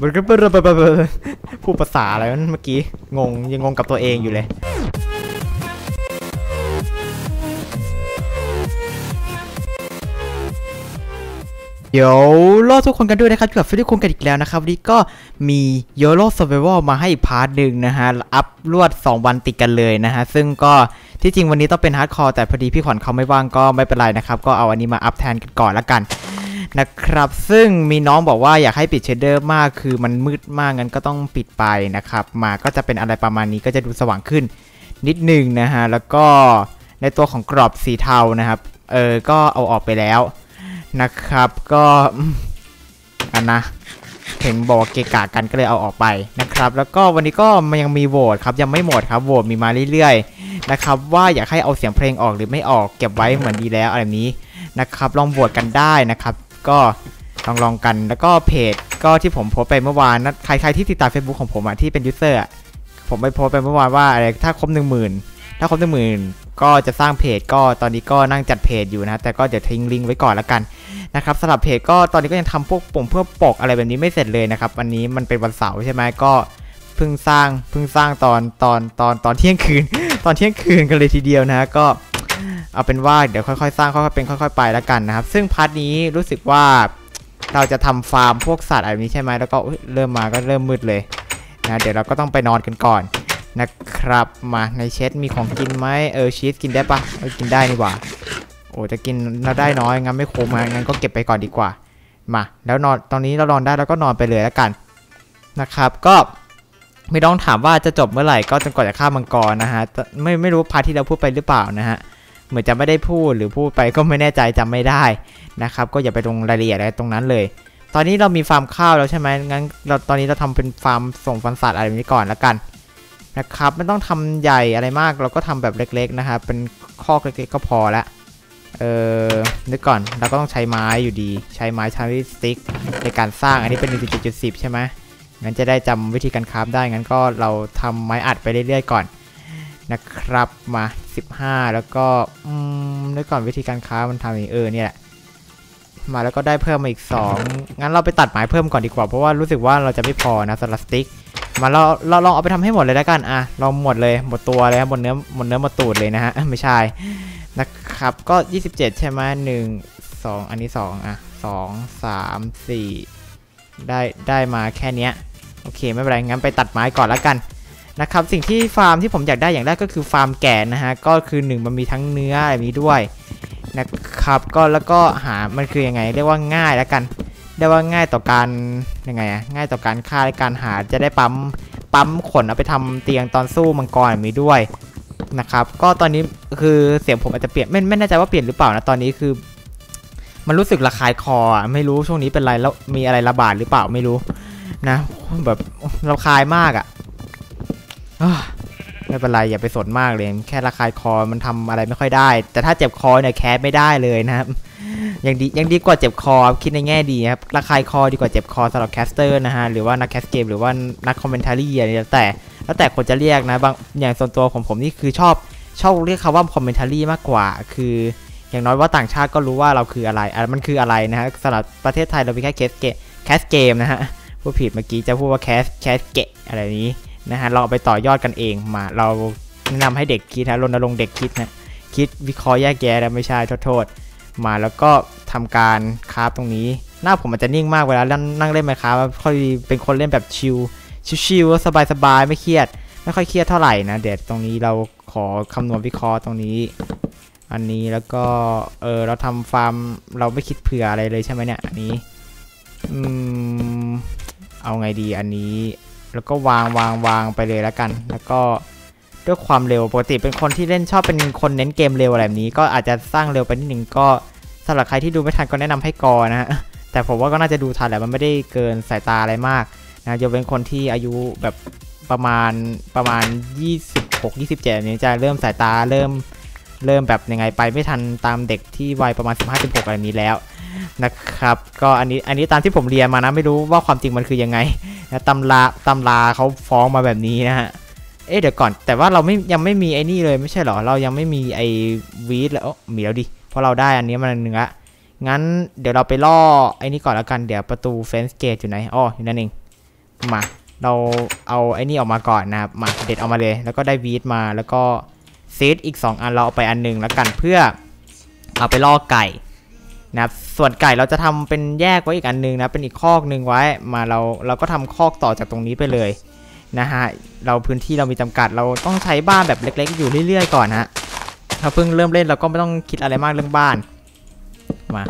มันก็พูดภาษาอะไรวะเมื่อกี้ งงยังงงกับตัวเองอยู่เลยเดี๋ยวรอทุกคนกันด้วยนะครับกับฟิลิปคุงกันอีกแล้วนะครับวันนี้ก็มีโยโ o ซ u r v i v a l มาให้พาร์ทหนึ่งนะฮะ อัพรวด 2 วันติดกันเลยนะฮะ ซึ่งก็ที่จริงวันนี้ต้องเป็นฮาร์ดคอร์แต่พอดีพี่ขวัญเขาไม่ว่างก็ไม่เป็นไรนะครับ ก็เอาอันนี้มาอัพแทนกันก่อนละกัน นะครับ ซึ่งมีน้องบอกว่าอยากให้ปิดเชดเดอร์มากคือมันมืดมากงั้นก็ต้องปิดไปนะครับ มาก็จะเป็นอะไรประมาณนี้ก็จะดูสว่างขึ้นนิดหนึ่งนะฮะ แล้วก็ในตัวของกรอบสีเทานะครับ เออ ก็เอาออกไปแล้วนะครับ ก็อันนะเห็นบอกเกะกะกันก็เลยเอาออกไปนะครับ แล้วก็วันนี้ก็มันยังมีโหวตครับยังไม่หมดครับโหวตมีมาเรื่อยๆนะครับว่าอยากให้เอาเสียงเพลงออกหรือไม่ออกเก็บไว้เหมือนดีแล้วอะไรนี้นะครับ ลองโหวตกันได้นะครับ ก็ลองลองกันแล้วก็เพจก็ที่ผมโพสไปเมื่อวานนะใครๆที่ติดตาม Facebook ของผมอะที่เป็นยูเซอร์ผมไปโพสไปเมื่อวานว่าอะไรถ้าครบหนึ่งหมื่นถ้าครบหนึ่งหมื่นก็จะสร้างเพจก็ตอนนี้ก็นั่งจัดเพจอยู่นะแต่ก็เดี๋ยวทิ้งลิงก์ไว้ก่อนละกันนะครับสำหรับเพจก็ตอนนี้ก็ยังทำพวกปุ่มเพื่อปกอะไรแบบนี้ไม่เสร็จเลยนะครับวันนี้มันเป็นวันเสาร์ใช่ไหมก็เพิ่งสร้างเพิ่งสร้างตอนตอนตอนตอนเที่ยงคืน ตอนเที่ยงคืนกันเลยทีเดียวนะก็ เอาเป็นว่าเดี๋ยวค่อยๆ สร้างค่อยๆเป็นค่อย ๆ ไปแล้วกันนะครับ ซึ่งพาร์ทนี้รู้สึกว่าเราจะทำฟาร์มพวกสัตว์อะไรแบบนี้ใช่ไหมแล้วก็เริ่มมาก็เริ่มมืดเลยนะเดี๋ยวเราก็ต้องไปนอนกันก่อนนะครับมาในเชดมีของกินไหมเออชีสกินได้ปะเออกินได้นี่หว่าโอ้จะกินเราได้น้อยงั้นไม่คุ้มงั้นก็เก็บไปก่อนดีกว่า มาแล้วนอนตอนนี้เรานอนได้แล้วก็นอนไปเลยแล้วกันนะครับ ก็ไม่ต้องถามว่าจะจบเมื่อไหร่ก็จนกว่าจะฆ่ามังกรนะฮะไม่ไม่รู้พาร์ทที่เราพูดไปหรือเปล่านะฮะ เหมือนจะไม่ได้พูดหรือพูดไปก็ไม่แน่ใจจำไม่ได้นะครับ ก็อย่าไปลงรายละเอียดอะไรตรงนั้นเลย ตอนนี้เรามีฟาร์มข้าวแล้วใช่ไหมงั้นเราตอนนี้เราทำเป็นฟาร์มส่งฟันสัตว์อะไรแบบนี้ก่อนแล้วกันนะครับไม่ต้องทำใหญ่อะไรมากเราก็ทำแบบเล็กๆนะครับเป็นคอกเล็กๆก็พอละเออนึกก่อนเราก็ต้องใช้ไม้อยู่ดี ใช้ไม้ชาริสติกในการสร้างอันนี้เป็น 1.10 ใช่ไหมงั้นจะได้จำวิธีการคราฟได้งั้นก็เราทำไม้อัดไปเรื่อยๆก่อนนะครับมา 15 แล้วก็อืมนึกก่อนวิธีการครามันทำอย่างเออเนี่ยแหละมาแล้วก็ได้เพิ่มมาอีก 2 งั้นเราไปตัดไม้เพิ่มก่อนดีกว่า เพราะว่ารู้สึกว่าเราจะไม่พอนะสำหรัสติก มาเราเราลองเอาไปทำให้หมดเลยแล้วกัน อะ เราหมดเลยหมดตัวเลยหมดเนื้อหมดเนื้อหมดตูดเลยนะฮะ ไม่ใช่ นะครับ ก็ 27 ใช่ไหมหนึ่งสองอันนี้ 2 อะ 2 3 4 ได้ได้มาแค่เนี้ย โอเคไม่เป็นไร งั้นไปตัดไม้ก่อนแล้วกัน นะครับสิ่งที่ฟาร์มที่ผมอยากได้อย่างแรกก็คือฟาร์มแก่นะฮะก็คือ 1 มันมีทั้งเนื้ออันนี้ด้วยนะครับก็แล้วก็หามันคือยังไง เรียกว่าง่ายแล้วกันเรียกว่าง่ายต่อการยังไงอะง่ายต่อการฆ่าและการหาจะได้ปั๊มปั๊มขนเอาไปทำเตียงตอนสู้มังกรแบบนี้ด้วยนะครับก็ตอนนี้คือเสียงผมอาจจะเปลี่ยนไม่ไม่แน่ใจว่าเปลี่ยนหรือเปล่านะตอนนี้คือ มันรู้สึกระคายคอไม่รู้ช่วงนี้เป็นไรแล้วมีอะไรระบาดหรือเปล่าไม่รู้นะแบบระคายมากอะ ไม่เป็นไรอย่าไปสนมากเลย แค่ระคายคอมันทำอะไรไม่ค่อยได้ แต่ถ้าเจ็บคอเนี่ยแคสไม่ได้เลยนะครับยังดียังดีกว่าเจ็บคอคิดในแง่ดีครับระคายคอดีกว่าเจ็บคอสำหรับแคสเตอร์นะฮะหรือว่านักแคสเกมหรือว่านักคอมเมนทารี่อะไรแล้วแต่แล้วแต่คนจะเรียกนะบางอย่างส่วนตัวของผมนี่คือชอบชอบเรียกคำว่าคอมเมนทารี่มากกว่า คืออย่างน้อยว่าต่างชาติก็รู้ว่าเราคืออะไรอะมันคืออะไรนะฮะสำหรับประเทศไทยเราเป็นแค่แคสเกมแคสเกมนะฮะพูดผิดเมื่อกี้จะพูดว่าแคสแคสเกะอะไรนี้ นะฮะเราเอาไปต่อยอดกันเองมา เราแนะนำให้เด็กคิดนะรณรงค์เด็กคิดนะคิดวิเคราะห์แยกแยะนะไม่ใช่โทษโทษมาแล้วก็ทำการคราฟตรงนี้ หน้าผมมันจะนิ่งมากเวลานั่งเล่นไหมครับค่อยเป็นคนเล่นแบบชิลชิลๆสบายๆไม่เครียด ไม่ค่อยเครียดเท่าไหร่นะเดี๋ยวตรงนี้เราขอคำนวณวิเคราะห์ตรงนี้ อันนี้แล้วก็เออเราทำฟาร์มเราไม่คิดเผื่ออะไรเลยใช่ไหมเนี่ยอันนี้อืมเอาไงดีอันนี้ แล้วก็วางวางวางไปเลยแล้วกัน แล้วก็ด้วยความเร็วปกติเป็นคนที่เล่นชอบเป็นคนเน้นเกมเร็วอะไรแบบนี้ ก็อาจจะสร้างเร็วไปนิดนึงก็สำหรับใครที่ดูไม่ทันก็แนะนำให้กอนะฮะแต่ผมว่าก็น่าจะดูทันแหละมันไม่ได้เกินสายตาอะไรมากนะจะเป็นคนที่อายุแบบประมาณประมาณ 26 27นี้จะเริ่มสายตาเริ่มเริ่มแบบยังไงไปไม่ทันตามเด็กที่วัยประมาณ 15 16อะไรนี้แล้ว นะครับ ก็อันนี้อันนี้ตามที่ผมเรียนมานะไม่รู้ว่าความจริงมันคือยังไงนะตำราตำราเขาฟ้องมาแบบนี้นะฮะเอ๊ะเดี๋ยวก่อนแต่ว่าเราไม่ยังไม่มีไอ้นี่เลยไม่ใช่หรอเรายังไม่มีไอ้วีดแล้วมีแล้วดิเพราะเราได้อันนี้มันหนึ่งละงั้นเดี๋ยวเราไปล่อไอ้นี่ก่อนแล้วกันเดี๋ยวประตูเฟนส์เกตอยู่ไหนอ๋ออยู่นั่นเองมาเราเอาไอ้นี่ออกมาก่อนนะครับมาเด็ดออกมาเลย แล้วก็ได้วีดมาแล้วก็ซีดอีก 2 อันเราเอาไปอันหนึงแล้วกันเพื่อเอาไปล่อไก่ นะครับส่วนไก่เราจะทำเป็นแยกไว้อีกอันหนึงนะเป็นอีกคอกหนึ่งไว้มาเราเราก็ทำคอกต่อจากตรงนี้ไปเลยนะฮะเราพื้นที่เรามีจำกัดเราต้องใช้บ้านแบบเล็ก ๆ อยู่เรื่อยๆก่อนฮะถ้าเพิ่งเริ่มเล่นเราก็ไม่ต้องคิดอะไรมากเรื่องบ้านมา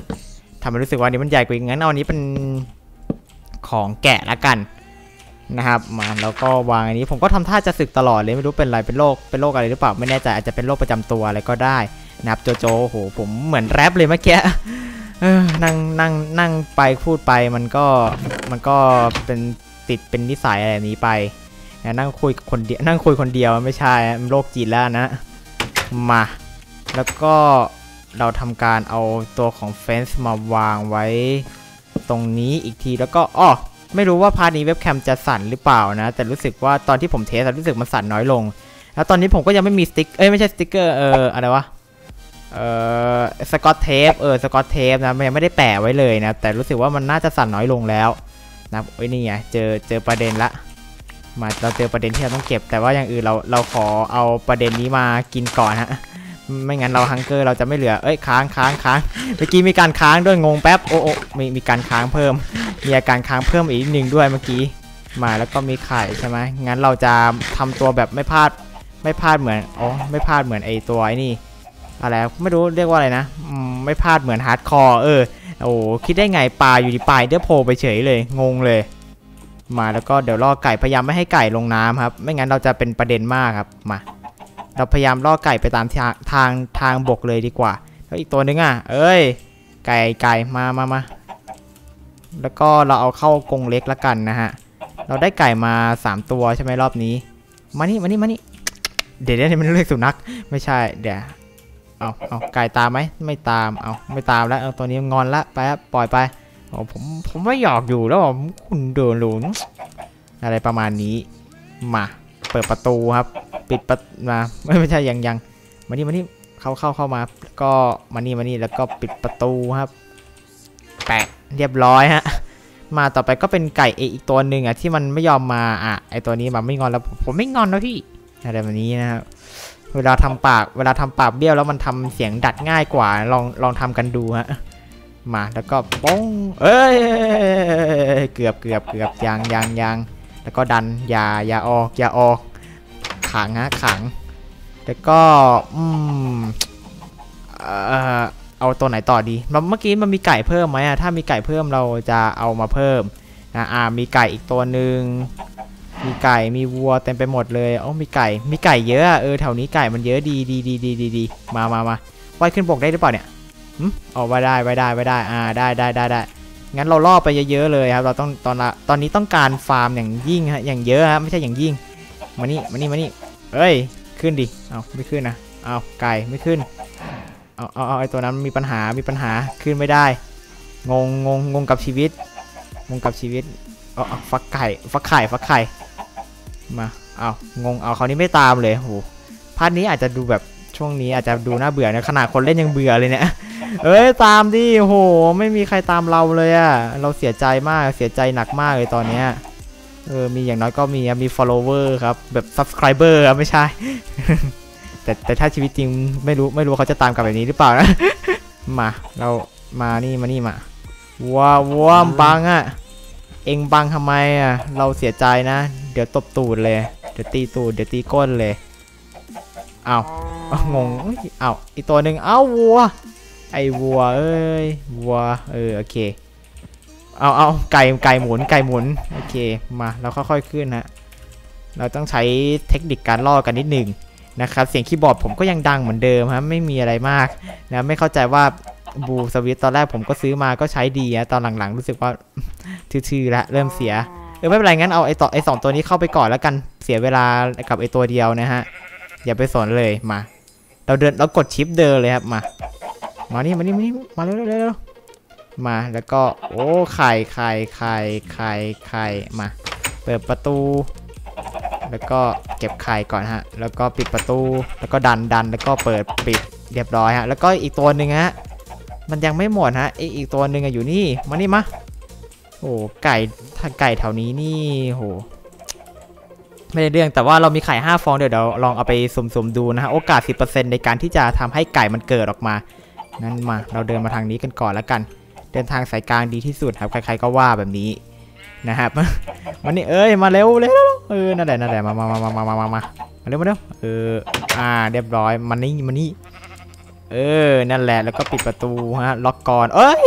ทำให้รู้สึกว่าอันนี้มันใหญ่กว่าอีกงั้นเอาอันนี้เป็นของแกะละกันนะครับมาแล้วก็วางอันนี้ผมก็ทำท่าจะสึกตลอดเลยไม่รู้เป็นอะไรเป็นโรคเป็นโรคอะไรหรือเปล่าไม่แน่ใจอาจจะเป็นโรคประจำตัวอะไรก็ได้ นะครับโจโจโหผมเหมือนแรปเลยเมื่อกี้นั่งนั่งนั่งไปพูดไปมันก็มันก็เป็นติดเป็นนิสัยอะไรนี้ไปนะนั่งคุยคนเดียวนั่งคุยคนเดียวไม่ใช่มันโรคจิตแล้วนะมา แล้วก็เราทำการเอาตัวของเฟนส์มาวางไว้ตรงนี้อีกทีแล้วก็อ้อไม่รู้ว่าพาร์ทนี้เว็บแคมจะสั่นหรือเปล่านะ แต่รู้สึกว่าตอนที่ผมเทสรู้สึกมันสั่นน้อยลง แล้วตอนนี้ผมก็ยังไม่มีสติ๊กเอ้ยไม่ใช่สติ๊กเกอร์เอออะไรวะ เออสกอตเทปเออสกอตเทปนะมันยังไม่ได้แปะไว้เลยนะแต่รู้สึกว่ามันน่าจะสั่นน้อยลงแล้วนะโอ้ยนี่ไงเจอเจอประเด็นละมาเราเจอประเด็นที่เราต้องเก็บ แต่ว่าอย่างอื่นเราเราขอเอาประเด็นนี้มากินก่อนฮะไม่งั้นเราฮังเกอร์เราจะไม่เหลือ เอ้ยค้างค้างค้างเมื่อกี้มีการค้างด้วยงงแป๊บโอ้โอมีมีการค้างเพิ่ม มีอาการค้างเพิ่มอีกนิดนึงด้วยเมื่อกี้ มาแล้วก็มีไข่ใช่ไหมงั้นเราจะทำตัวแบบไม่พลาดไม่พลาดเหมือนอ๋อไม่พลาดเหมือนไอตัวไอ้นี่ อะไรไม่รู้เรียกว่าอะไรนะไม่พลาดเหมือนฮาร์ดคอร์เออโอ้คิดได้ไงปลาอยู่ดีปลายเดือโผล่ไปเฉยเลยงงเลย มาแล้วก็เดี๋ยวล่อไก่พยายามไม่ให้ไก่ลงน้ำครับ ไม่งั้นเราจะเป็นประเด็นมากครับมา เราพยายามล่อไก่ไปตามทางทางทางบกเลยดีกว่า แล้วอีกตัวนึงอะ เอ้ย ไก่ไก่มามามาแล้วก็เราเอาเข้ากรงเล็กละกันนะฮะเราได้ไก่มา 3 ตัวใช่ไหมรอบนี้ มานี่มานี่มานี่เดี๋ยวเดี๋ยวนี่มันเรียกสุนัขไม่ใช่เดี๋ยว เอาเอาไก่ตามไหมไม่ตามเอาไม่ตามแล้วเอาตัวนี้งอนละไปครับปล่อยไปโอ้ผมผมไม่อยากอยู่แล้วอะคุณเดินหลุนอะไรประมาณนี้มาเปิดประตูครับ ปิดประมาไม่ไม่ใช่ยังยังมานี่มานี่เข้าเข้าเข้ามาก็มานี่มานี่แล้วก็ปิดประตูครับแปะเรียบร้อยฮะมาต่อไปก็เป็นไก่เออีกตัวหนึ่งอะที่มันไม่ยอมมาอะไอตัวนี้มาไม่งอนแล้วผมผมไม่งอนนะพี่อะไรแบบนี้นะครับ เวลาทำปาก เวลาทำปากเบี้ยวแล้วมันทำเสียงดัดง่ายกว่า ลองลองทำกันดูฮะ มาแล้วก็ป้องเอ้ยเกือบเกือบเกือบยังยังยังแล้วก็ดันอย่าอย่าออกอย่าออกขังฮะขัง แล้วก็อืมเออเอาตัวไหนต่อดีเมื่อกี้มันมีไก่เพิ่มไหมอะถ้ามีไก่เพิ่มเราจะเอามาเพิ่มนะอ่ามีไก่อีกตัวหนึ่ง มีไก่มีวัวเต็มไปหมดเลยอ๋อมีไก่มีไก่เยอะอะเออแถวนี้ไก่มันเยอะดีดีดีดีดีดีมามามาว่ายขึ้นบกได้หรือเปล่าเนี่ยหืมอ๋อว่ายได้ว่ายได้ว่ายได้อ่าได้ได้ได้ได้งั้นเราล่อไปเยอะๆเลยครับเราต้องตอนละตอนนี้ต้องการฟาร์มอย่างยิ่งฮะอย่างเยอะฮะไม่ใช่อย่างยิ่งมานี่มานี่มานี่เอ้ยขึ้นดิเอาไม่ขึ้นนะเอาไก่ไม่ขึ้นเอาเอาเอาไอตัวนั้นมีปัญหามีปัญหาขึ้นไม่ได้งงงงงงกับชีวิตงงกับชีวิตอาเอาฟักไก่ฟักไข่ฟักไข่ มาเอางงเอาเขาวนี้ไม่ตามเลยโหพาร์ทนี้อาจจะดูแบบช่วงนี้อาจจะดูน่าเบื่อนะขนาดคนเล่นยังเบื่อเลยเนี่ยเอ้ยตามดิโห ไม่มีใครตามเราเลยอะเราเสียใจมากเสียใจหนักมากเลยตอนเนี้ยเออมีอย่างน้อยก็มีมี follower ครับ แบบ subscriber อะไม่ใช่ แต่แต่ถ้าชีวิตจริงไม่รู้ไม่รู้เขาจะตามกลับแบบนี้หรือเปล่านะ มาเรามานี่มานี่มาว้าวว้ามบังอะ เองบังทำไมอะ เราเสียใจนะ เดี๋ยวตบตูดเลย เดี๋ยวตีตูด เดี๋ยวตีก้นเลย เอาเอางงเอ้ยเอาอีกตัวหนึ่งเอาวัว ไอวัว เอ้ย วัว เออ โอเค เอาเอาไก่ ไก่หมุน ไก่หมุน โอเค มา เราค่อยๆขึ้นฮะเราต้องใช้เทคนิคการล่อกันนิดหนึ่งนะครับ เสียงคีย์บอร์ดผมก็ยังดังเหมือนเดิมฮะไม่มีอะไรมากนะ ไม่เข้าใจว่า บูสวิตตอนแรกผมก็ซื้อมาก็ใช้ดีนะตอนหลังๆ รู้สึกว่าทื่อๆละเริ่มเสียเออไม่เป็นไรงั้นเอาไอต่อไอสองตัวนี้เข้าไปก่อนแล้วกันเสียเวลากับไอตัวเดียวนะฮะอย่าไปสนเลยมา เราเดินเรากดชิปเดินเลยครับมา มานี่มานี่มานี่มาเร็วๆเร็วๆมาแล้วก็โอ้ไข่ไข่ไข่ไข่ไข่มา เปิดประตู แล้วก็เก็บไข่ก่อนฮะ แล้วก็ปิดประตู แล้วก็ดันดันแล้วก็เปิดปิดเรียบร้อยฮะ แล้วก็อีกตัวหนึ่งฮะ มันยังไม่หมดฮะไออีกตัวหนึ่งอยู่นี่มานี่มาโอ้ไก่ถ้าไก่แถวนี้นี่โหไม่ได้เรื่องแต่ว่าเรามีไข่ห้าฟองเดี๋ยวเราลองเอาไปสมๆดูนะฮะโอกาส 10%ในการที่จะทำให้ไก่มันเกิดออกมานั้นมาเราเดินมาทางนี้กันก่อนแล้วกัน เดินทางสายกลางดีที่สุดครับใครๆก็ว่าแบบนี้นะครับมันนี่เอ้ยมาเร็วเร็วเออนั่นแหละนั่นแหละมามามามามามามาเร็วมาเร็วเอออ่าเรียบร้อยมันนี่มันนี่ เออ นั่นแหละ แล้วก็ปิดประตูฮะ ล็อกก่อน เอ้ย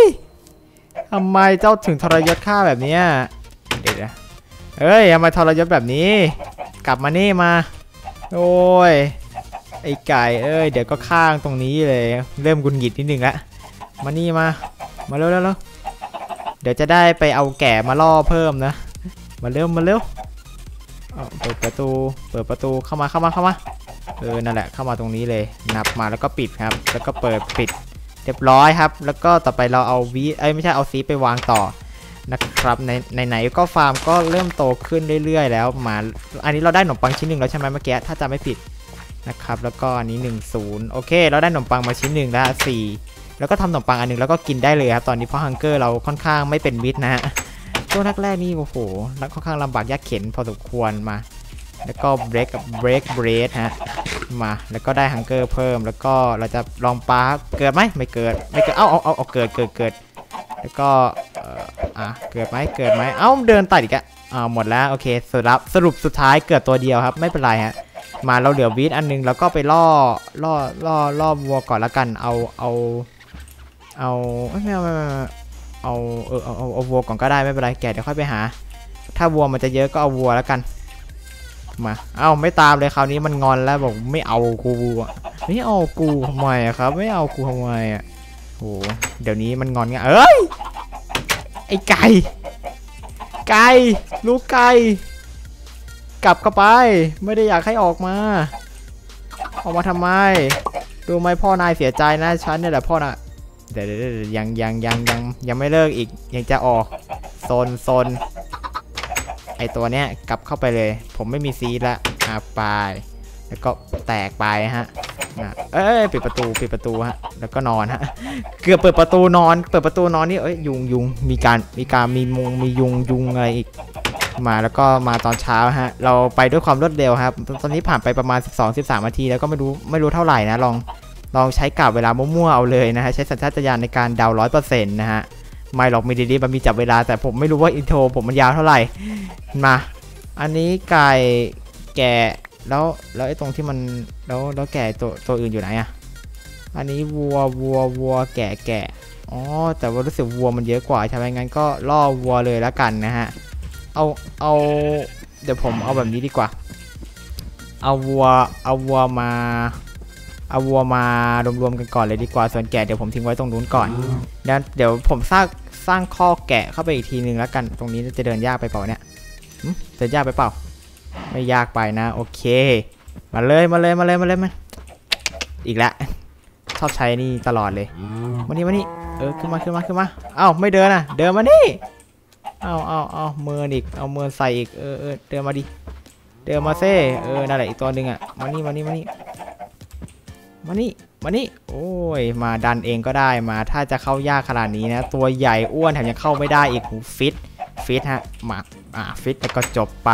ทำไมเจ้าถึงทรยศข้าแบบเนี้ยเดี๋ยวนะเอ้ยทำไมทรยศแบบนี้ กลับมานี่มา โอ้ย ไอ้ไก่ เอ้ย เดี๋ยวก็ข้างตรงนี้เลย เริ่มกุนหงิดนิดนึงละ มานี่มา มาเร็วเร็วเดี๋ยวจะได้ไปเอาแก่มาล่อเพิ่มนะ มาเร็ว มาเร็วเปิดประตู เปิดประตู เข้ามา เข้ามา เข้ามา เออนั่นแหละเข้ามาตรงนี้เลยนับมาแล้วก็ปิดครับ แล้วก็เปิดปิดเรียบร้อยครับ แล้วก็ต่อไปเราเอาวีเอ้ยไม่ใช่เอาซีไปวางต่อนะครับในในไหนก็ฟาร์มก็เริ่มโตขึ้นเรื่อย ๆ แล้วมาอันนี้เราได้ขนมปังชิ้นหนึ่งแล้วใช่ไหมเมื่อกี้ถ้าจำไม่ผิดนะครับแล้วก็อันนี้ 1 0 โอเค เราได้ขนมปังมาชิ้นหนึ่งแล้ว4แล้วก็ทำขนมปังอันหนึงแล้วก็กินได้เลยครับตอนนี้เพราะฮังเกอร์เราค่อนข้างไม่เป็นมิตรนะฮะช่วงแรกๆนี่โอ้โหค่อนข้างลำบากยากเข็นพอสมควรมา แล้วก็ break กับ break bread ฮะ มา แล้วก็ได้ฮังเกอร์เพิ่ม แล้วก็เราจะลองปาเกิดไหมไม่เกิด ไม่เกิด เอ้าเอาเอาเอาเกิดเกิดเกิด แล้วก็เอ่ออะเกิดไหมเกิดไหมเอ้าเดินตัดอีกอะอ่าหมดแล้วโอเคสรุปสรุปสุดท้ายเกิดตัวเดียวครับ ไม่เป็นไรฮะ มาเราเหลือวีดอันหนึงแล้วก็ไปล่อล่อล่อล่อวัวก่อนละกัน เอาเอาเอาเอ้ยไม่เอาไม่เอาเอาเอเอเอาเอาวัวก่อนก็ได้ไม่เป็นไรแกเดี๋ยวค่อยไปหา ถ้าวัวมันจะเยอะก็เอาวัวแล้วกัน มา เอ้าไม่ตามเลยคราวนี้มันงอนแล้วบอกไม่เอากูอะไม่เอากูทำไมอะครับ ไม่เอากูทำไมอะโหเดี๋ยวนี้มันงอนไงเอ้ยไอ้ไก่ไก่ลูกไก่กลับเข้าไป ไม่ได้อยากให้ออกมา ออกมาทำไมดูไหมพ่อนายเสียใจนะฉันเนี่ยแหละพ่อน่ะเดี๋ยเดี๋ยวยังยังยังยังยังไม่เลิกอีกยังจะออกโซนโซน ไอตัวเนี้ยกลับเข้าไปเลย ผมไม่มีซีดละอ่าไป แล้วก็แตกไปฮะนะเอ้ยปิดประตูปิดประตูฮะแล้วก็นอนฮะเกือบเปิดประตูนอน เปิดประตูนอนนี่เอ้ยยุงยุงมีการมีการมีมุงมียุงยุงอะไรอีกมาแล้วก็มาตอนเช้าฮะ เราไปด้วยความรวดเร็วครับ ตอนนี้ผ่านไปประมาณ 12-13นาทีแล้วก็ไม่รู้ไม่รู้เท่าไหร่นะลองลองใช้กะเวลามั่วๆเอาเลยนะฮะใช้สัญชาตญาณในการเดาร้อยเปอร์เซ็นต์นะฮะ ไม่หรอกมีดีๆมันมีจับเวลา แต่ผมไม่รู้ว่าอินโทรผมมันยาวเท่าไหร่มา อันนี้ไก่แกะแล้วแล้วไอ้ตรงที่มันแล้วแล้วแกะตัวตัวอื่นอยู่ไหนอะอันนี้วัววัววัวแกะแกะอ๋อแต่ว่ารู้สึกวัวมันเยอะกว่าใช่ไหมงั้นก็ล่อวัวเลยแล้วกันนะฮะเอาเอาเดี๋ยวผมเอาแบบนี้ดีกว่า เอาวัวเอาวัวมาเอาวัวมารวมๆกันก่อนเลยดีกว่าส่วนแกะเดี๋ยวผมทิ้งไว้ตรงนู้นก่อนแล้วเดี๋ยวผมสร้าง สร้างข้อแกะเข้าไปอีกทีนึงแล้วกัน ตรงนี้จะเดินยากไปเปล่าเนี่ยเดินยากไปเปล่า ไม่ยากไปนะ โอเค มาเลยมาเลยมาเลยมาเลยมาอีกแล้วชอบใช้นี่ตลอดเลยมานี่มานี่เออขึ้นมาขึ้นมาขึ้นมาเอ้าไม่เดินอะ เดินมานี่เอ้าเอ้าเอ้าเมินอีกเอาเมินใส่อีกเออเออเดินมาดิเดินมาเซ่เออนั่นแหละอีกตัวหนึ่งอะมานี่มานี่มานี่มานี่ มานี่ โอ้ย มาดันเองก็ได้มา ถ้าจะเข้ายากขนาดนี้นะ ตัวใหญ่อ้วนแถมยังเข้าไม่ได้อีกหูฟิต ฟิตฮะ มา อ่า ฟิตแล้วก็จบไป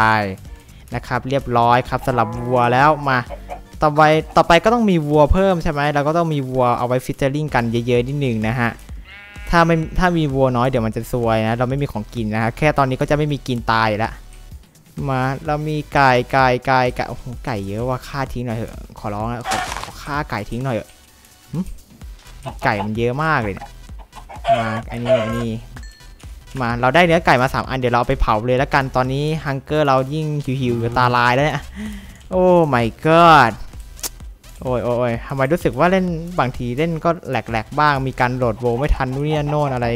นะครับ เรียบร้อยครับสำหรับวัวแล้วมา ต่อไป ต่อไปก็ต้องมีวัวเพิ่มใช่ไหมเราก็ต้องมีวัวเอาไว้ฟิชเจอริงกันเยอะๆนิดหนึ่งนะฮะ ถ้าไม่ ถ้ามีวัวน้อยเดี๋ยวมันจะซวยนะ เราไม่มีของกินนะฮะ แค่ตอนนี้ก็จะไม่มีกินตายล้วมา เรามีไก่ ไก่ ไก่ ไก่ โอ้โห ไก่เยอะว่าฆ่าทิ้งหน่อยเถอะ ขอร้องนะขอฆ่าไก่ทิ้งหน่อยเถอะ ไก่มันเยอะมากเลยเนี่ยมาอันนี้อันนี้ มาเราได้เนื้อไก่มา3อันเดี๋ยวเราไปเผาเลยแล้วกันตอนนี้ฮังเกอร์เรายิ่งหิวๆตาลายแล้วเนี่ยโอ้ my god โอ้ยโอ้ยโอ้ยทำไมรู้สึกว่าเล่นบางทีเล่นก็แหลกๆบ้าง มีการโหลดโวไม่ทันนู่นนี่นั่นโน่นอะไร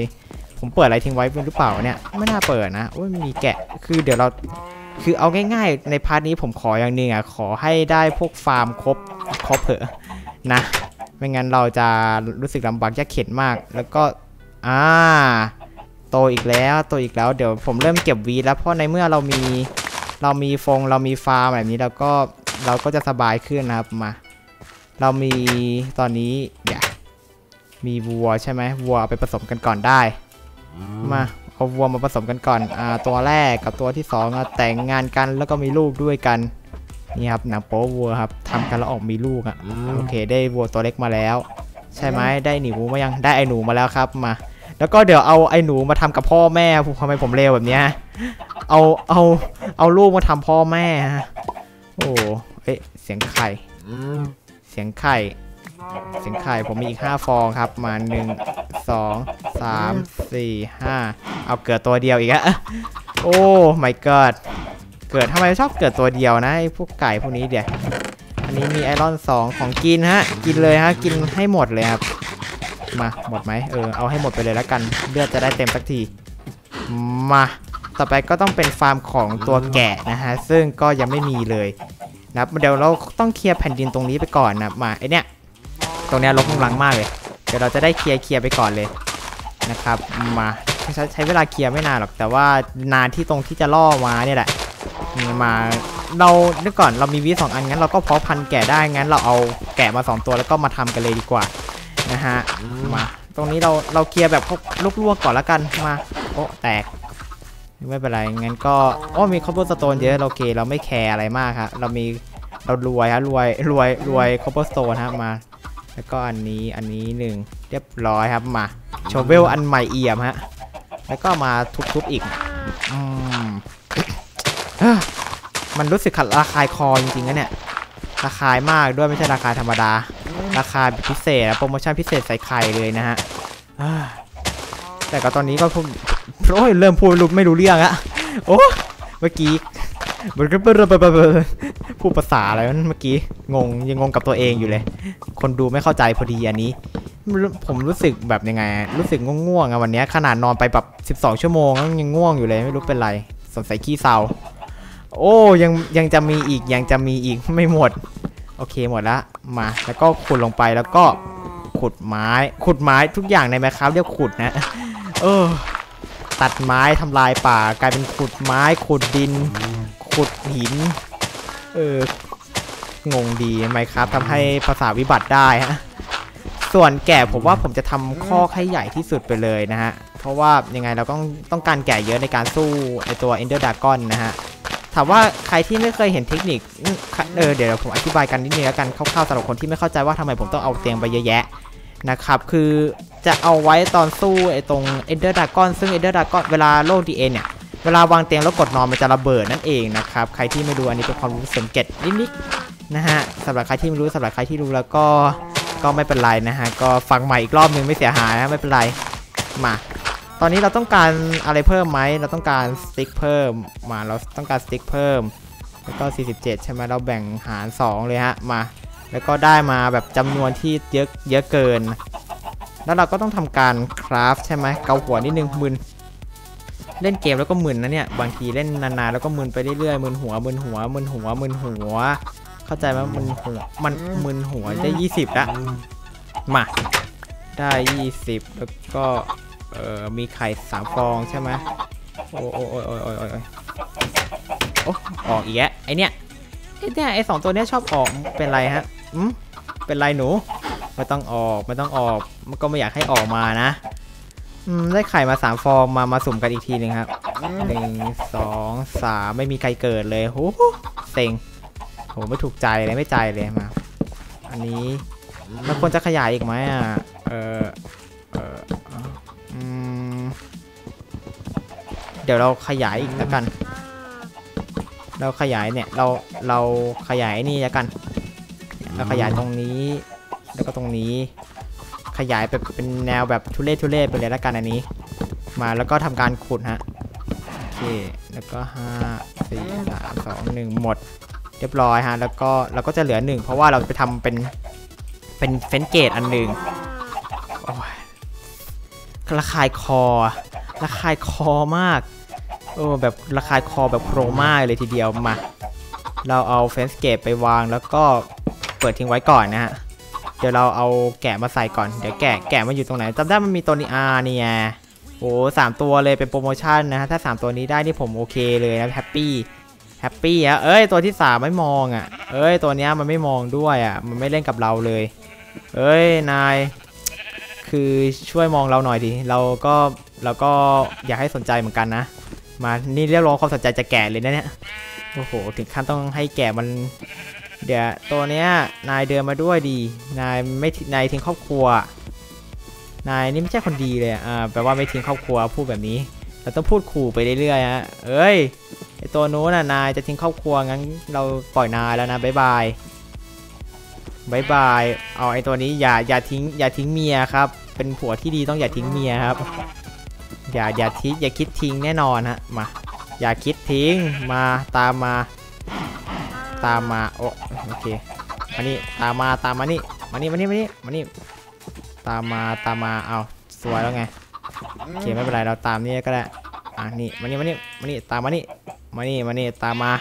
ผมเปิดอะไรทิ้งไว้หรือเปล่าเนี่ย ไม่น่าเปิดนะโอ้ยมีแกะ คือเดี๋ยวเรา คือเอาง่ายๆ ในพาร์ทนี้ผมขออย่างหนึ่งอะ ขอให้ได้พวกฟาร์มครบ ครบเถอะนะ ไม่งั้นเราจะรู้สึกลำบากยากเข็นมาก แล้วก็ อ่า โตอีกแล้ว โตอีกแล้ว เดี๋ยวผมเริ่มเก็บวีแล้ว เพราะในเมื่อเรามี เรามีฟง เรามีฟาร์มแบบนี้ เราก็ เราก็จะสบายขึ้นนะครับ มา เรามี ตอนนี้เดี๋ยวมีวัวใช่ไหมวัวเอาไปผสมกันก่อนได้ มา เอาวัวมาผสมกันก่อน อ่า ตัวแรกกับตัวที่สองแต่งงานกัน แล้วก็มีลูกด้วยกัน นี่ครับหนังโป๊วัวครับทำกันแล้วออกมีลูกอะโอเค ได้วัวตัวเล็กมาแล้ว ใช่ไหมได้หนูมายังได้ไอหนูมาแล้วครับมา แล้วก็เดี๋ยวเอาไอหนูมาทำกับพ่อแม่ทำไมผมเลวแบบเนี้ยเอาเอาเอาลูกมาทำพ่อแม่ฮะโอ้เอ๊ะเสียงไข่เสียงไข่เสียงไข่ผมมีอีก5ฟองครับ มา1 2 3 4 5เอาเกิดตัวเดียวอีกอะโอ้ my god เกิดทำไมชอบเกิดตัวเดียวนะไอ้พวกไก่พวกนี้เดี๋ยวอันนี้มีไอรอน 2 ของกินฮะ กินเลยฮะ กินให้หมดเลยครับ มาหมดไหมเออเอาให้หมดไปเลยแล้วกันเลือดจะได้เต็มสักทีมาต่อไปก็ต้องเป็นฟาร์มของตัวแกะนะฮะ ซึ่งก็ยังไม่มีเลยนะเดี๋ยวเราต้องเคลียร์แผ่นดินตรงนี้ไปก่อนนะมาไอเนี้ยตรงเนี้ยลกลุงลังมากเลย เดี๋ยวเราจะได้เคลียร์เคลียร์ไปก่อนเลยนะครับมาใช้ใช้เวลาเคลียร์ไม่นานหรอกแต่ว่านานที่ตรงที่จะล่อมาเนี่ยแหละ มาเรานึกก่อนเรามีวิสองอันงั้นเราก็เพาะพันธุ์แกะได้งั้นเราเอาแกะมาสองตัวแล้วก็มาทำกันเลยดีกว่านะฮะมาตรงนี้เราเราเคลียร์แบบพวกลูกลวกก่อนละกันมาโอ้แตกไม่เป็นไรงั้นก็โอ้มีคอปเปอร์สโตนเยอะโอเค เราไม่แคร์อะไรมากครับเรามีเรารวยฮะรวยรวยรวยคอปเปอร์สโตนฮะมา แล้วก็อันนี้อันนี้หนึ่งเรียบร้อยครับมาโชเวลอันใหม่เอี่ยมฮะแล้วก็มาทุบๆอีกอืม มันรู้สึกขัดระคายคอจริงๆนะเนี่ยระคายมากด้วยไม่ใช่ราคาธรรมดา ราคาพิเศษโปรโมชั่นพิเศษใส่ไข่เลยนะฮะแต่ก็ตอนนี้ก็พูดโอ้ยเริ่มพูดรู้ไม่รู้เรื่องอะโอ้เมื่อกี้มันก็เบลอๆพูดภาษาอะไรวะเมื่อกี้งงยังงงกับตัวเองอยู่เลย คนดูไม่เข้าใจพอดีอันนี้ ผมรู้สึกแบบยังไง รู้สึกง่วงๆอะวันนี้ขนาดนอนไปแบบ 12 ชั่วโมงยังง่วงอยู่เลยไม่รู้เป็นไรสงสัยขี้เศร้า โอ้ยังยังจะมีอีกยังจะมีอีกไม่หมด โอเคหมดละมาแล้วก็ขุดลงไปแล้วก็ขุดไม้ ขุดไม้ทุกอย่างในแมคครับเรียกขุดนะ เออ ตัดไม้ทำลายป่ากลายเป็นขุดไม้ขุดดิน ขุดหิน เอองงดีไหมครับทำให้ภาษาวิบัติได้ฮะส่วนแก่ผมว่าผมจะทำข้อให้ใหญ่ที่สุดไปเลยนะฮะ เพราะว่ายังไงเราต้องต้องการแก่เยอะในการสู้ไอตัว Ender Dragon นะฮะ ถามว่าใครที่ไม่เคยเห็นเทคนิคเออเดี๋ยวผมอธิบายกันนิดนึงแล้วกันคร่าวๆสำหรับคนที่ไม่เข้าใจว่าทำไมผมต้องเอาเตียงไปเยอะแยะนะครับ คือจะเอาไว้ตอนสู้ไอ้ตรง Ender Dragon ซึ่ง Ender Dragon เวลาโลก DN เนี่ย เวลาวางเตียงแล้วกดนอนมันจะระเบิดนั่นเองนะครับ ใครที่ไม่รู้อันนี้เป็นความรู้เสริมเกตนิดๆนะฮะสำหรับใครที่ไม่รู้สำหรับใครที่รู้แล้วก็ก็ไม่เป็นไรนะฮะก็ฟังใหม่อีกรอบนึงไม่เสียหายนะไม่เป็นไรมา อนนี้เราต้องการอะไรเพิ่มไหม เราต้องการสติ๊กเพิ่ม มาเราต้องการสติ๊กเพิ่ม แล้วก็ 47 ใช่ไหมเราแบ่งหาร 2 เลยฮะ มา แล้วก็ได้มาแบบจำนวนที่เยอะเยอะเกิน แล้วเราก็ต้องทำการคราฟใช่ไหมเกาหัวนิดนึงมึน เล่นเกมแล้วก็มึนนะเนี่ย บางทีเล่นนานๆแล้วก็มึนไปเรื่อยๆ มึนหัว มึนหัว มึนหัว มึนหัว เข้าใจไหมมึนหัว มันมึนหัวได้ 20ละมา ได้ 20 แล้วก็ เออมีไข่สามฟองใช่ไหมโอ้โอ้โอ้โอ้โอ้โอ้โอ้ออกอีกแยะไอเนี้ยไอเนี้ยไอสองตัวเนี้ยชอบออกเป็นไรฮะอืมเป็นไรหนูไม่ต้องออกไม่ต้องออกมันก็ไม่อยากให้ออกมานะอืมได้ไข่มาสามฟองมามาสุ่มกันอีกทีหนึ่งครับหนึ่งสองสามไม่มีใครเกิดเลยโหเต็งโหไม่ถูกใจเลยไม่ใจเลยมา อันนี้มันควรจะขยายอีกไหมอะ เดี๋ยวเราขยายอีกแล้วกัน เราขยายเนี่ยเราเราขยายนี่แล้วกัน เราขยายตรงนี้ แล้วก็ตรงนี้ ขยายแบบเป็นแนวแบบทุเรศทุเรศไปเลยแล้วกันอันนี้ มาแล้วก็ทำการขุดฮะโอเคแล้วก็ห้าสี่สามสองหนึ่งหมด เรียบร้อยฮะแล้วก็เราก็จะเหลือหนึ่งเพราะว่าเราไปทำเป็นเป็นเฟนเกตอันหนึ่งโอ้ยระคายคอ ระคายคอมากโอ้แบบระคายคอแบบโครมาเลยทีเดียวมา เราเอาเฟนสเกตไปวางแล้วก็เปิดทิ้งไว้ก่อนนะฮะ เดี๋ยวเราเอาแกะมาใส่ก่อน เดี๋ยวแกะแกะมันอยู่ตรงไหนจำได้มันมีตัวนี้อาเนี่ยโอ้สามตัวเลยเป็นโปรโมชั่นนะฮะ ถ้า 3 ตัวนี้ได้นี่ผมโอเคเลยนะแฮปปี้แฮปปี้อะเอ้ยตัวที่ 3 ไม่มองอะ่ะ เอ้ยตัวเนี้ยมันไม่มองด้วยอะ่ะ มันไม่เล่นกับเราเลย เอ้ยนาย คือช่วยมองเราหน่อยดิ เราก็ แล้วก็อยากให้สนใจเหมือนกันนะ มานี่เรียกร้องความสนใจจะแก่เลยนะเนี่ยโอ้โหถึงขั้นต้องให้แก่มันเดี๋ยวตัวเนี้ยนายเดินมาด้วยดีนายไม่นายทิ้งครอบครัวนายนี่ไม่ใช่คนดีเลยอ่าแปลว่าไม่ทิ้งครอบครัวพูดแบบนี้เราต้องพูดขู่ไปเรื่อยๆฮะเอ้ยไอตัวนู้นน่ะนายจะทิ้งครอบครัวงั้นเราปล่อยนายแล้วนะบายบายบายบายเอาไอตัวนี้อย่าอย่าทิ้งอย่าทิ้งเมียครับเป็นผัวที่ดีต้องอย่าทิ้งเมียครับ อย่าอย่าทิ้งอย่าคิดทิ้งแน่นอนฮะมาอย่าคิดทิ้งมาตามมา ตามมาโอโอเคมานี่ตามมาตามมานี่มานี่มานี่มานี่มานี่ตามมาตามมาเอาสวยแล้วไงโอเคไม่เป็นไรเราตามนี่ก็ได้อะนี่มานี่มานี่มานี่ตามมานี่มานี่มานี่ตามมา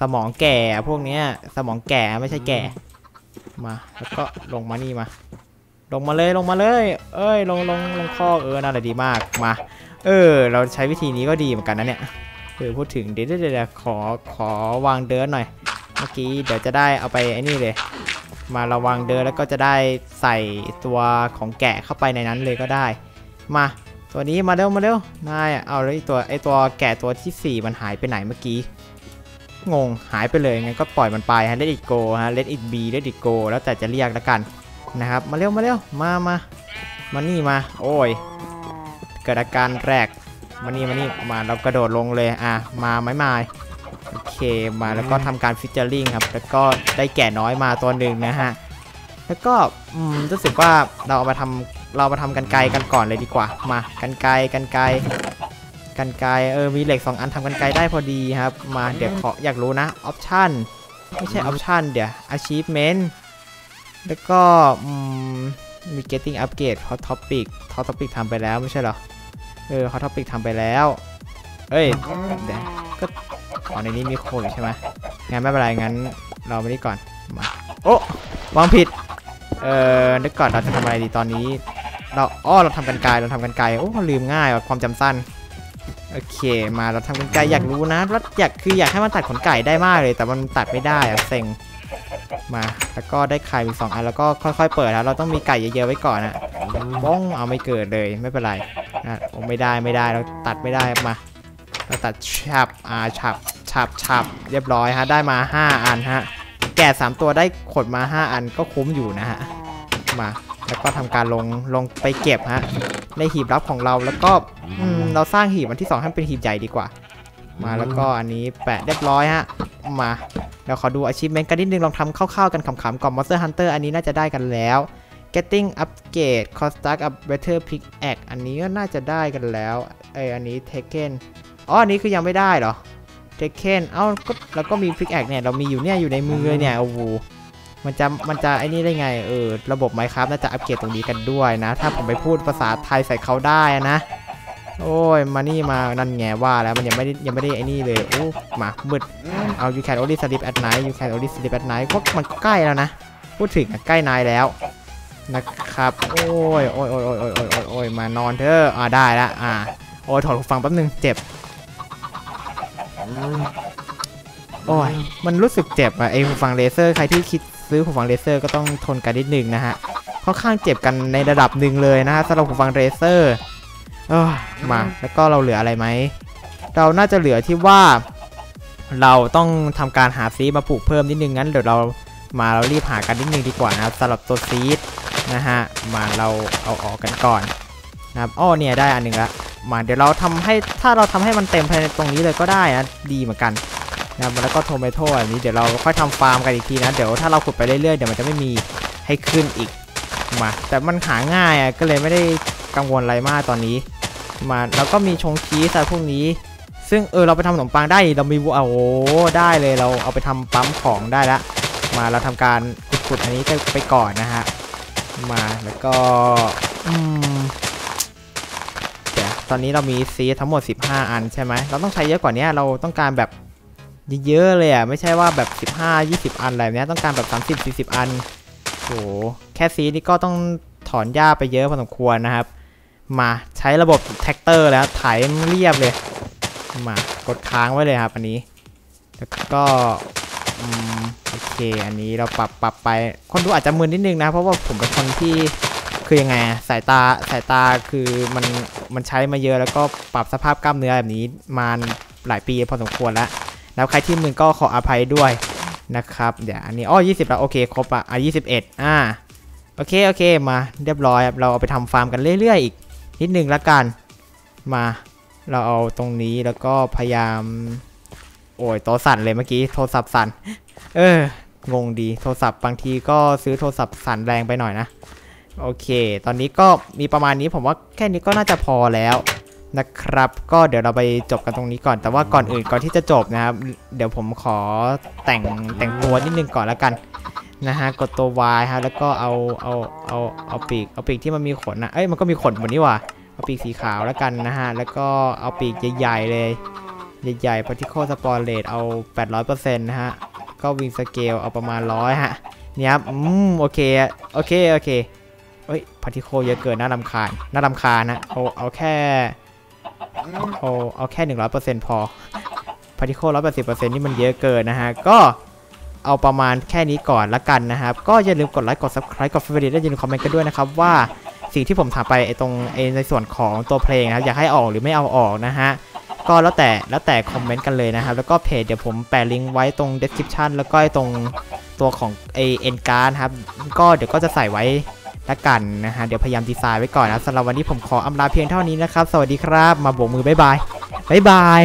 สมองแก่พวกเนี้ยสมองแก่ไม่ใช่แก่มาแล้วก็ลงมานี่มา ลงมาเลยลงมาเลย เอ้ยลงลงลงข้อเออน่าจะดีมากมา เออ เราใช้วิธีนี้ก็ดีเหมือนกันนะเนี่ยเออพูดถึงเดี๋ยวเดี๋ยวขอขอวางเดินหน่อย เมื่อกี้เดี๋ยวจะได้เอาไปไอ้นี่เลย มาระวังเดินแล้วก็จะได้ใส่ตัวของแกะเข้าไปในนั้นเลยก็ได้ มาตัวนี้มาเร็วมาเร็วนายเอาแล้วไอตัวไอตัวแกะตัวที่ 4 มันหายไปไหนเมื่อกี้งงหายไปเลยงั้นก็ปล่อยมันไปฮะ let it go ฮะ let it be let it go แล้วแต่จะเรียกแล้วกัน นะครับมาเร็วมาเร็วมามามานี่มา โอ้ยเกิดอาการแรกมานี่มานี่มาเรากระโดดลงเลยอะมาไม้ไม้โอเคมาแล้วก็ทำการฟิชเจอริงครับแล้วก็ได้แก่น้อยมาตัวหนึ่งนะฮะแล้วก็อืมรู้สึกว่าเราเอามาทำเรามาทำกันไกลกันก่อนเลยดีกว่า มากันไกลกันไกลกันไกลเออมีเหล็ก 2 อันทำกันไกลได้พอดีครับ มาเดี๋ยวขออยากรู้นะออปชั่นไม่ใช่ออปชั่นเดี๋ยว achievement แล้วก็อืมมี getting upgrade hot topic hot topic ทำไปแล้วไม่ใช่เหรอ เออ hot topic ทำไปแล้ว เอ้ยเดี๋ยวก็อ๋อในนี้มีโคดอยู่ใช่ไหมงั้นไม่เป็นไรงั้นเราไม่ได้ก่อนมาโอ้วางผิด เออนึกก่อนเราจะทำอะไรดีตอนนี้ เราอ้อเราทำกันไกลเราทำกันไกลโอ้ลืมง่ายว่ะความจำสั้นโอเคมาเราทำกันไกลอยากรู้นะว่าอยากคืออยากให้มันตัดขนไก่ได้มากเลย แต่มันตัดไม่ได้อะเซ็ง มาแล้วก็ได้ไข่มีสองอันแล้วก็ค่อยๆเปิดแล้วเราต้องมีไก่เยอะๆไว้ก่อนนะบ้องเอาไม่เกิดเลยไม่เป็นไรนะโอไม่ได้ไม่ได้เราตัดไม่ได้มาเราตัดฉับอ่าฉับฉับฉับเรียบร้อยฮะได้มา 5 อันฮะแกะ3ตัวได้ขนมา 5 อันก็คุ้มอยู่นะฮะมาแล้วก็ทำการลงลงไปเก็บฮะในหีบลับของเราแล้วก็อืมเราสร้างหีบอันที่สองให้มันเป็นหีบใหญ่ดีกว่า มาแล้วก็อันนี้แปะเรียบร้อยฮะมา ดี๋ยวขอดู achievement กันนิดนึงลองทำคร่าวๆกันขำๆก่อน Monster Hunter อันนี้น่าจะได้กันแล้ว getting upgrade construct a better pickaxe อันนี้ก็น่าจะได้กันแล้วเอออันนี้ taken อ๋ออันนี้คือยังไม่ได้เหรอ taken เอ้าก็แล้วก็มี pickaxe เนี่ยเรามีอยู่เนี่ยอยู่ในมือเลยเนี่ยโอ้โหมันจะมันจะไอ้นี่ได้ไงเออระบบ Minecraft น่าจะอัปเกรดตรงนี้กันด้วยนะ ถ้าผมไปพูดภาษาไทยใส่เขาได้นะ โอ้ย มานี่มา นั่นแงว่าแล้วมันยังไม่ได้ยังไม่ได้ไอ้นี่เลย โอ้มามืด เอา you can only sleep at night you can only sleep at night ก็มันใกล้แล้วนะ พูดถึงใกล้นายแล้วนะครับ โอ้ยโอ้ยโอ้ยโอ้ยโอ้ยโอ้ยโอ้ยมานอนเถอะ อ่าได้ละ อ่า โอ้ยถอดหูฟังแป๊บนึง เจ็บ โอ้ย มันรู้สึกเจ็บอะไอหูฟังเลเซอร์ ใครที่คิดซื้อหูฟังเลเซอร์ก็ต้องทนกันนิดนึงนะฮะ ค่อนข้างเจ็บกันในระดับหนึ่งเลยนะฮะสำหรับหูฟังเลเซอร์ เออมาแล้วก็เราเหลืออะไรไหม เราน่าจะเหลือที่ว่า เราต้องทำการหาซีดมาปลูกเพิ่มนิดนึงงั้นเดี๋ยวเรามาเรารีบหากันนิดนึงดีกว่านะครับสำหรับตัวซีดนะฮะมาเราเอาออกกันก่อนนะครับอ้อเนี่ยได้อันหนึ่งละมาเดี๋ยวเราทำให้ถ้าเราทำให้มันเต็มภายในตรงนี้เลยก็ได้นะดีเหมือนกันนะครับแล้วก็โทเมโต้อันนี้เดี๋ยวเราค่อยทำฟาร์มกันอีกทีนะเดี๋ยวถ้าเราขุดไปเรื่อยๆเดี๋ยวมันจะไม่มีให้ขึ้นอีกมาแต่มันหาง่ายอะก็เลยไม่ได้กังวลอะไรมากตอนนี้ มาแล้วก็มีชงชีสอะไรพวกนี้ ซึ่งเออเราไปทำขนมปังได้เรามีวัวโอ้โหได้เลยเราเอาไปทำปั๊มของได้ละมาเราทำการขุดๆอันนี้ไปก่อนนะฮะมาแล้วก็อืมเดี๋ยวตอนนี้เรามีซีทั้งหมด 15 อันใช่ไหมเราต้องใช้เยอะกว่านี้เราต้องการแบบเยอะๆเลยอะไม่ใช่ว่าแบบ 15 20 อันอะไรแบบนี้ยต้องการแบบ30 40 อันโหแค่ซีนี่ก็ต้องถอนหญ้าไปเยอะพอสมควรนะครับ มาใช้ระบบแท็กเตอร์แล้วไถเรียบเลย มากดค้างไว้เลยครับอันนี้ แล้วก็โอเคอันนี้เราปรับปรับไปคนดูอาจจะมึนนิดนึงนะ เพราะว่าผมเป็นคนที่คือยังไงสายตาสายตาคือมันมันใช้มาเยอะแล้วก็ปรับสภาพกล้ามเนื้อแบบนี้มาหลายปีพอสมควรแล้ว แล้วใครที่มึนก็ขออภัยด้วยนะครับเดี๋ยวอันนี้อ้อ20 แล้วโอเคครบอะอะ21อ่าโอเคโอเคมาเรียบร้อยครับเราเอาไปทำฟาร์มกันเรื่อยๆอีก นิดนึงละกันมาเราเอาตรงนี้แล้วก็พยายาม โอ้ยโต๊ะสั่นเลยเมื่อกี้โทรศัพท์สั่นเอองงดีโทรศัพท์บางทีก็ซื้อโทรศัพท์สั่นแรงไปหน่อยนะโอเค ตอนนี้ก็มีประมาณนี้ผมว่าแค่นี้ก็น่าจะพอแล้วนะครับ ก็เดี๋ยวเราไปจบกันตรงนี้ก่อน แต่ว่าก่อนอื่นก่อนที่จะจบนะครับ เดี๋ยวผมขอแต่งแต่งตัวนิดนึงก่อนแล้วกัน นะฮะกดตัว Y ฮะแล้วก็เอาเอาเอาเอาปีกเอาปีกที่มันมีขนนะเอ้ยมันก็มีขนเหมือนนี่ว่าเอาปีกสีขาวแล้วกันนะฮะแล้วก็เอาปีกใหญ่ๆเลยใหญ่ๆ particle spore rate เอา 800%นะฮะก็ wing scale เอาประมาณ100ฮะเนี่ยครับอืมโอเคโอเคโอเคเอ้ย particle เยอะเกินน่ารำคาญน่ารำคาญนะเอาเอาแค่เอาเอาแค่ 100%พอ particle 180%นี่มันเยอะเกินนะฮะก็ เอาประมาณแค่นี้ก่อนละกันนะครับ ก็อย่าลืมกดไลค์กด subscribe กด favorite และอย่าลืมคอมเมนต์กันด้วยนะครับว่าสิ่งที่ผมถามไปตรงในส่วนของตัวเพลงนะครับอยากให้ออกหรือไม่เอาออกนะฮะก็แล้วแต่แล้วแต่คอมเมนต์กันเลยนะครับ แล้วก็เพจเดี๋ยวผมแปะลิงก์ไว้ตรง description แล้วก็ตรงตัวของไอเอ็นการ์ดครับก็เดี๋ยวก็จะใส่ไว้ละกันนะฮะเดี๋ยวพยายามดีไซน์ไว้ก่อนนะสำหรับวันนี้ผมขออำลาเพียงเท่านี้นะครับ สวัสดีครับ มาโบกมือบ๊ายบายบ๊ายบาย